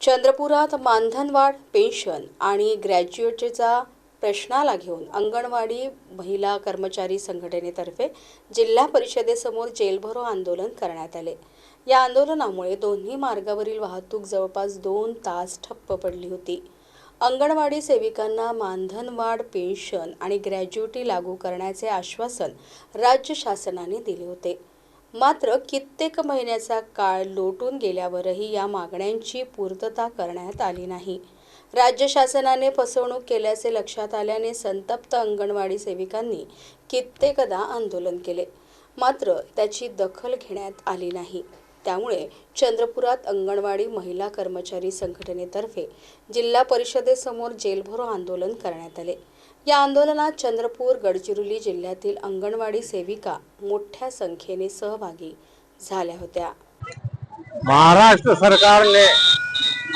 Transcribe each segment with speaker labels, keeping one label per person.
Speaker 1: चंद्रपुरात मानधनवाढ pension आणि ग्रॅज्युएटचा प्रश्नाला घेऊन अंगणवाडी महिला कर्मचारी संघटनेतर्फे जिल्हा परिषदेसमोर जेलभरो आंदोलन करण्यात आले. या आंदोलनामुळे दोन्ही मार्गावरील वाहतूक जवळपास दोन तास ठप्प पडली होती. अंगणवाडी सेविकांना मानधनवाढ पेन्शन आणि ग्रॅज्युटी लागू करण्याचे आश्वासन राज्य शासनाने दिले होते. मात्र कित्येक महिन्याचा काळ लोटून गेल्यावरही या मागण्यांची पूर्तता करण्यात आली नाही. राज्य शासनाने फसवणूक केल्याचे लक्षात आल्याने संतप्त अंगणवाडी सेविकांनी कित्येकदा आंदोलन केले. मात्र त्याची दखल घेण्यात आली नाही. त्यामुळे चंद्रपुरात अंगणवाडी महिला कर्मचारी संघटनेतर्फे जिल्हा परिषदेसमोर जेलभरो आंदोलन करण्यात आले. या आंदोलनात चंद्रपूर गडचिरोली जिल्ह्यातील अंगणवाडी सेविका मोठ्या संख्येने सहभागी झाल्या होत्या.
Speaker 2: महाराष्ट्र सरकारने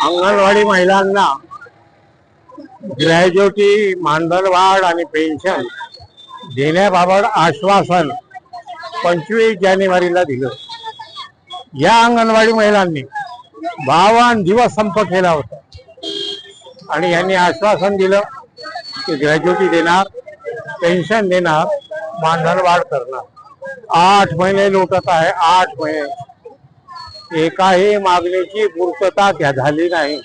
Speaker 2: अंगणवाडी महिलांना ग्रॅज्युटी मानधनवाढ आणि पेन्शन देण्याबाबत आश्वासन पंचवीस जानेवारीला दिलं. या अंगणवाडी महिलांनी बावन दिवस संप केला होता. आणि यांनी आश्वासन दिलं की ग्रॅज्युटी देणार पेन्शन देणार मानधनवाढ करणार. आठ महिने लोटत आहे आठ महिने. एकाही मागणीची पूर्तता त्या झाली नाही.